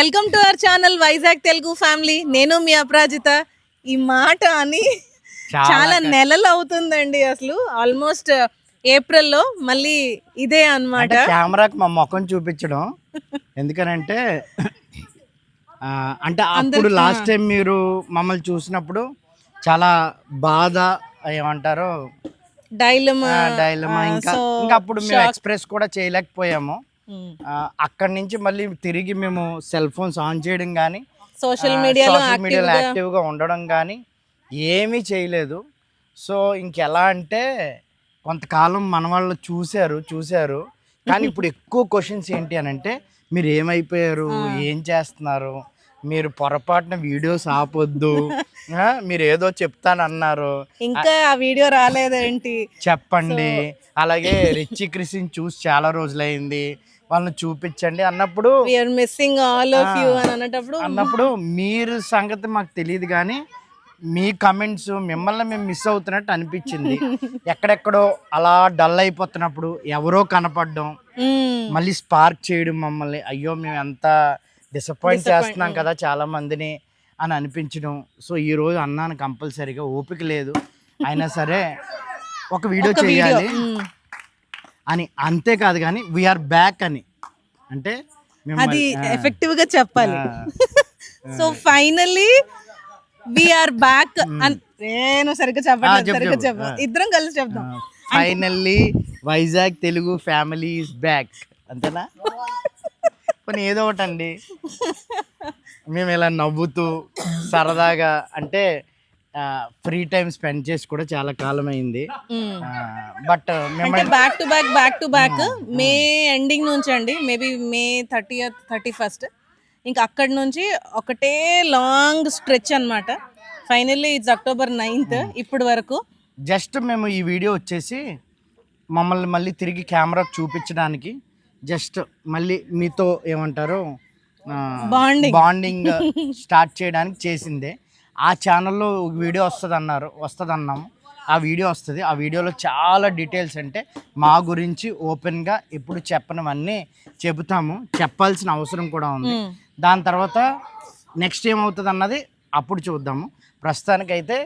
Welcome to our channel Vizag Telugu family. నేను మీ అపరాజిత. ఈ మాట అని చాలా నెలలు అవుతుందండి అసలు. ఆల్మోస్ట్ ఏప్రిల్లో మళ్ళీ ఇదే అన్నమాట. అంటే కెమెరాకి మా ముఖం చూపించడం. ఎందుకనంటే అంటే అప్పుడు లాస్ట్ టైం మీరు మమ్మల్ని చూసినప్పుడు చాలా బాధ ఏమంటారు? డైలమా డైలమా ఇంకా ఇంకా అప్పుడు మేము ఎక్స్ప్రెస్ కూడా చేయలేకపోయాము. అక్కడి నుంచి మళ్ళీ తిరిగి మేము సెల్ ఫోన్స్ ఆన్ చేయడం కానీ సోషల్ మీడియాలో సోషల్ మీడియాలో యాక్టివ్గా ఉండడం కానీ ఏమీ చేయలేదు. సో ఇంకెలా అంటే కొంతకాలం మన వాళ్ళు చూశారు చూశారు. కానీ ఇప్పుడు ఎక్కువ క్వశ్చన్స్ ఏంటి అని అంటే మీరు ఏమైపోయారు? ఏం చేస్తున్నారు? మీరు పొరపాటున వీడియోస్ ఆపొద్దు. మీరు ఏదో చెప్తానన్నారు. ఇంకా ఆ వీడియో రాలేదేంటి? చెప్పండి. అలాగే రిచి క్రిసిన్ చూసి చాలా రోజులైంది. వాళ్ళని చూపించండి అన్నప్పుడు మిస్సింగ్ ఆల్ ఆఫ్ యూ అని అన్నప్పుడు అన్నప్పుడు మీరు సంగతి మాకు తెలియదు కానీ మీ కమెంట్స్ మిమ్మల్ని మేము మిస్ అవుతున్నట్టు అనిపించింది. ఎక్కడెక్కడో అలా డల్ అయిపోతున్నప్పుడు ఎవరో కనపడడం మ్మ్. మళ్ళీ స్పార్క్ చేయడం మమ్మల్ని అయ్యో మేము ఎంత డిసప్పాయింట్ చేస్తున్నాం కదా చాలా మందిని అని అనిపించడం. సో ఈ రోజు అన్నాను కంపల్సరీగా ఓపిక లేదు. అయినా సరే ఒక వీడియో చేయాలి. మ్మ్. అని అంతేకాదు కానీ వీఆర్ బ్యాక్ అని. అంటే అది ఎఫెక్టివ్గా చెప్పాలి. సో ఫైనల్లీ ఆర్ బ్యాక్ నేను సరిగ్గా చెప్పట్లేదు చెప్పు, సరిగ్గా. చెప్పు. ఇద్దరం కలిసి చెప్దాం. Finally Vizag Telugu family is back అంతేనా? కొన్ని ఏదో ఒకటి అండి మేము ఇలా నవ్వుతూ సరదాగా అంటే ఫ్రీ టైం స్పెండ్ చేసి కూడా చాలా కాలం అయింది బట్ అంటే back to back back to back May ending నుంచి అండి maybe May thirty thirty first ఇంకా అక్కడి నుంచి ఒకటే లాంగ్ స్ట్రెచ్ అన్నమాట. ఫైనల్లీ ఇట్స్ అక్టోబర్ నైన్త్ ఇప్పటి వరకు. జస్ట్ మేము ఈ వీడియో వచ్చేసి మమ్మల్ని మళ్ళీ తిరిగి కెమెరా చూపించడానికి జస్ట్ మళ్ళీ మీతో ఏమంటారు? Bonding. బాండింగ్ స్టార్ట్ చేయడానికి చేసిందే. ఆ ఛానల్లో వీడియో వస్తుంది అన్నారు వస్తుంది అన్నాము ఆ వీడియో వస్తుంది. ఆ వీడియోలో చాలా డీటెయిల్స్ అంటే మా గురించి ఓపెన్గా ఎప్పుడు చెప్పనివన్నీ చెబుతాము. చెప్పాల్సిన అవసరం కూడా ఉంది. దాని తర్వాత నెక్స్ట్ ఏమవుతుంది అన్నది అప్పుడు చూద్దాము. ప్రస్తుతానికైతే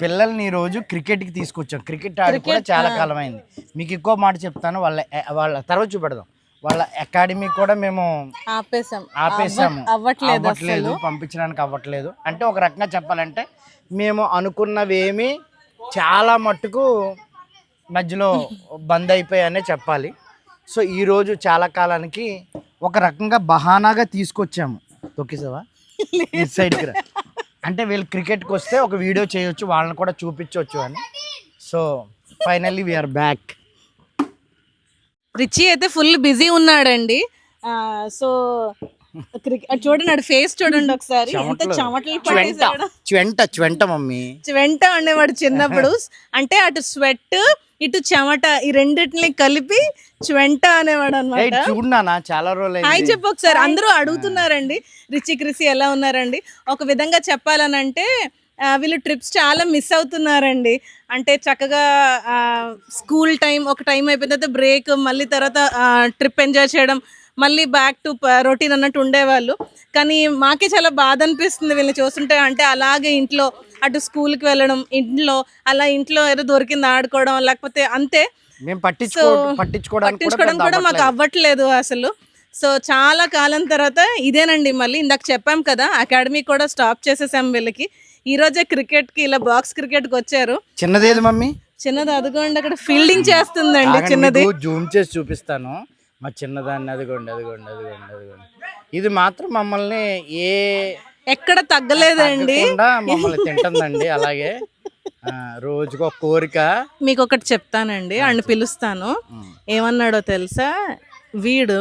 పిల్లల్ని ఈ రోజు క్రికెట్కి తీసుకొచ్చాం. క్రికెట్ ఆడి కూడా చాలా కాలం అయింది మీకు ఎక్కువ మాట చెప్తాను. వాళ్ళ వాళ్ళ తర్వాత చూపెడదాం. వాళ్ళ అకాడమీ కూడా మేము ఆపేసాం ఆపేసాము అవ్వట్లేదు అవ్వట్లేదు పంపించడానికి అవ్వట్లేదు. అంటే ఒక రకంగా చెప్పాలంటే మేము అనుకున్నవేమి చాలా మట్టుకు మధ్యలో బంద్ అయిపోయాయనే చెప్పాలి. సో ఈరోజు చాలా కాలానికి ఒక రకంగా బహానాగా తీసుకొచ్చాము. తొక్కిసావా? ఈ సైడ్కి రా. అంటే వీళ్ళు క్రికెట్కి వస్తే ఒక వీడియో చేయొచ్చు వాళ్ళని కూడా చూపించవచ్చు అని. So finally we're back Richie అయితే ఫుల్ బిజీ ఉన్నాడండి. సో క్రికెట్ చూడండి ఆడు ఫేస్ చూడండి ఒకసారి. ఎంత చెమటలు. చ్వెంట. చ్వెంట మమ్మీ. వెంట ఉండేవాడు చిన్నప్పుడు. అంటే అటు స్వెట్ ఇటు చెమట ఈ రెండింటిని కలిపి చ్వెంట అనేవాడు అనమాట చూడున్నానా చాలా రోజులు హాయ్ చెప్పు ఒకసారి. అందరూ అడుగుతున్నారండి. రిచి క్రిసి ఎలా ఉన్నారండి? ఒక విధంగా చెప్పాలనంటే వీళ్ళు ట్రిప్స్ చాలా మిస్ అవుతున్నారండి. అంటే చక్కగా స్కూల్ టైం ఒక టైం అయిపోయిన తర్వాత బ్రేక్ మళ్ళీ తర్వాత ట్రిప్ ఎంజాయ్ చేయడం మళ్ళీ బ్యాక్ టు రొటీన్ అన్నట్టు ఉండేవాళ్ళు. కానీ మాకే చాలా బాధ అనిపిస్తుంది వీళ్ళని చూస్తుంటే. అంటే అలాగే ఇంట్లో అటు స్కూల్కి వెళ్ళడం ఇంట్లో అలా ఇంట్లో ఏదో దొరికింది ఆడుకోవడం లేకపోతే అంతే. మేము పట్టించుకో పట్టించుకోవడం కూడా మాకు అవ్వట్లేదు అసలు. సో చాలా కాలం తర్వాత ఇదేనండి మళ్ళీ ఇందాక చెప్పాం కదా అకాడమీ కూడా స్టాప్ చేసేసాం వీళ్ళకి. ఈ రోజే క్రికెట్కి ఇలా బాక్స్ క్రికెట్కి వచ్చారు. చిన్నదేది మమ్మీ? చిన్నది అదిగోండి అక్కడ ఫీల్డింగ్ చేస్తుందండి చిన్నది. జూమ్ చేసి చూపిస్తాను. మా చిన్నదాన్ని అదిగోండి అదిగోండి అదిగోండి అదిగోండి. ఇది మాత్రం మమ్మల్ని ఏ ఎక్కడ తగ్గలేదండి. మమ్మల్ని తింటుందండి అలాగే. రోజుకు ఒక కోరిక. మీకు ఒకటి చెప్తానండి అండ్ పిలుస్తాను. ఏమన్నాడో తెలుసా? వీడు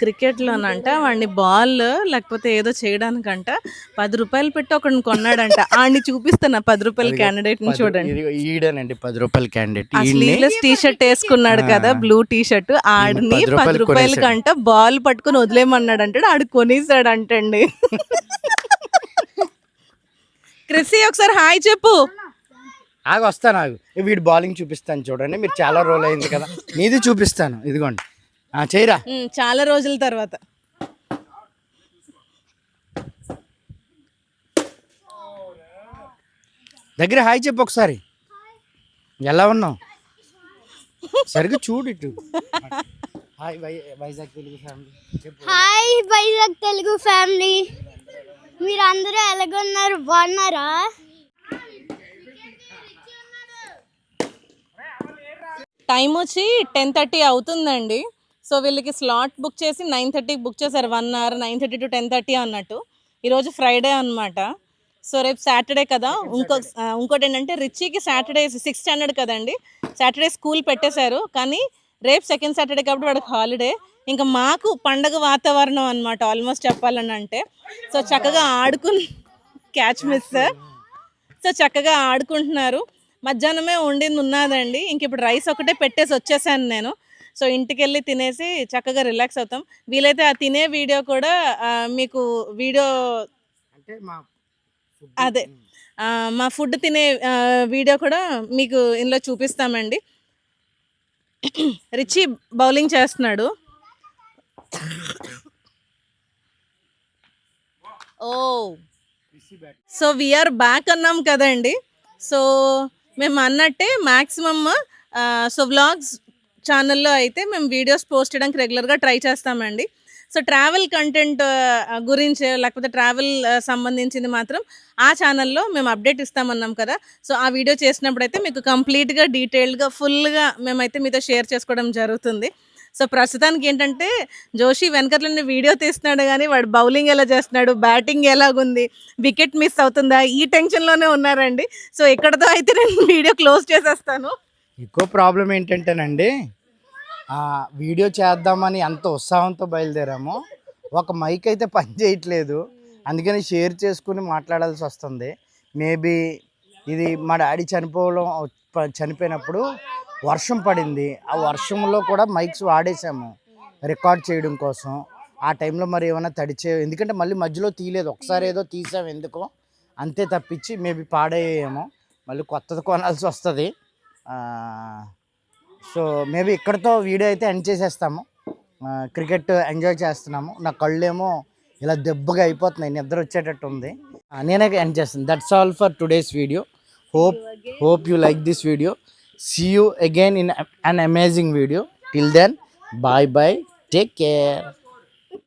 క్రికెట్లోనంట వాడిని బాల్ లేకపోతే ఏదో చేయడానికంట. పది రూపాయలు పెట్టి ఒకడిని కొన్నాడంట. ఆడిని చూపిస్తున్నా పది రూపాయల క్యాండిడేట్ని చూడండి. ఈడనండి పది రూపాయల క్యాండిడేట్ స్లీవ్లెస్ టీ షర్ట్ వేసుకున్నాడు కదా బ్లూ టీ షర్ట్ ఆడిని పది రూపాయలు కంట బాల్ పట్టుకుని వదిలేమన్నాడు అంటాడు ఆడు కొనేసాడు అంటండి క్రిసి ఒకసారి హాయ్ చెప్పు. ఆగి వస్తాను ఆగు. వీడు బౌలింగ్ చూపిస్తాను చూడండి మీరు చాలా రోల్ అయింది కదా. నీది చూపిస్తాను ఇదిగోండి. చేయరా? చాలా రోజుల తర్వాత. దగ్గర హాయ్ చెప్పు ఒకసారి. ఎలా ఉన్నావు? సరిగ్గా చూడు ఇటు. Hi Vizag Telugu family. Hi Vizag Telugu family. మీరు అందరూ ఎలాగొన్నారు? బాగున్నారా? టైం వచ్చి టెన్ థర్టీ అవుతుందండి. సో వీళ్ళకి స్లాట్ బుక్ చేసి నైన్ థర్టీకి బుక్ చేశారు one hour nine thirty to ten thirty అన్నట్టు. ఈరోజు ఫ్రైడే అన్నమాట. సో రేపు సాటర్డే కదా. ఇంకో ఇంకోటి ఏంటంటే రిచీకి సాటర్డే సిక్స్త్ స్టాండర్డ్ కదండి. సాటర్డే స్కూల్ పెట్టేశారు. కానీ రేపు సెకండ్ సాటర్డే కాబట్టి వాడికి హాలిడే. ఇంకా మాకు పండగ వాతావరణం అన్నమాట ఆల్మోస్ట్ చెప్పాలని అంటే. సో చక్కగా ఆడుకుని క్యాచ్ మిస్. సో చక్కగా ఆడుకుంటున్నారు. మధ్యాహ్నమే వండింది ఉన్నదండి. ఇంక ఇప్పుడు రైస్ ఒకటే పెట్టేసి వచ్చేసాను నేను. సో ఇంటికి వెళ్ళి తినేసి చక్కగా రిలాక్స్ అవుతాం. వీలైతే ఆ తినే వీడియో కూడా మీకు వీడియో అంటే మా అదే. మా. ఫుడ్ తినే వీడియో కూడా మీకు ఇందులో చూపిస్తామండి. రిచి బౌలింగ్ చేస్తున్నాడు. ఓ. సో వీఆర్ బ్యాక్ అన్నాం కదండి. సో మేము అన్నట్టే మ్యాక్సిమమ్ సో వ్లాగ్స్ ఛానల్లో అయితే మేము వీడియోస్ పోస్ట్ చేయడానికి రెగ్యులర్గా ట్రై చేస్తామండి. సో ట్రావెల్ కంటెంట్ గురించి లేకపోతే ట్రావెల్ సంబంధించింది మాత్రం ఆ ఛానల్లో మేము అప్డేట్ ఇస్తామన్నాం కదా. సో ఆ వీడియో చేసినప్పుడు అయితే మీకు కంప్లీట్గా డీటెయిల్డ్గా ఫుల్గా మేమైతే మీతో షేర్ చేసుకోవడం జరుగుతుంది. సో ప్రస్తుతానికి ఏంటంటే జోషి వెనకట్లనే వీడియో తీస్తున్నాడు కానీ వాడు బౌలింగ్ ఎలా చేస్తున్నాడు బ్యాటింగ్ ఎలాగుంది వికెట్ మిస్ అవుతుందా ఈ టెన్షన్లోనే ఉన్నారండి. సో ఇక్కడతో అయితే నేను వీడియో క్లోజ్ చేసేస్తాను. ఎక్కువ ప్రాబ్లం ఏంటంటేనండి వీడియో చేద్దామని ఎంత ఉత్సాహంతో బయలుదేరాము. ఒక మైక్ అయితే పని చేయట్లేదు. అందుకని షేర్ చేసుకుని మాట్లాడాల్సి వస్తుంది. మేబీ ఇది మా డాడీ చనిపోవడం ప- చనిపోయినప్పుడు వర్షం పడింది. ఆ వర్షంలో కూడా మైక్స్ వాడేసాము రికార్డ్ చేయడం కోసం. ఆ టైంలో మరి ఏమైనా తడిచే ఎందుకంటే మళ్ళీ మధ్యలో తీయలేదు. ఒకసారి ఏదో తీసాం ఎందుకో. అంతే తప్పించి మేబీ పాడేయేమో మళ్ళీ కొత్తది కొనాల్సి వస్తుంది. సో మేబీ ఇక్కడతో వీడియో అయితే ఎండ్ చేసేస్తాము. క్రికెట్ ఎంజాయ్ చేస్తున్నాము. నా కళ్ళేమో ఇలా దెబ్బగా అయిపోతున్నాయి. నిద్ర వచ్చేటట్టు ఉంది. నేనే ఎండ్ చేస్తాను. That's all for today's video hope hope you like this video see you again in an amazing video till then bye bye take care